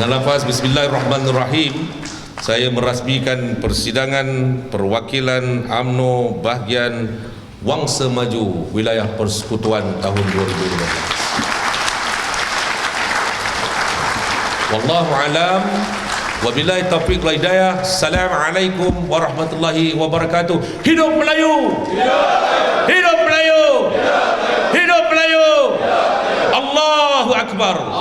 Dengan lafaz Bismillahirrahmanirrahim Saya merasmikan persidangan perwakilan AMNO bahagian Wangsa Maju Wilayah Persekutuan tahun 2015 Wallahu alam. Wabillahi taufiq wal hidayah. Assalamualaikum warahmatullahi wabarakatuh. Hidup Melayu! Hidup Melayu! Hidup Melayu! Allahu Akbar! Allah.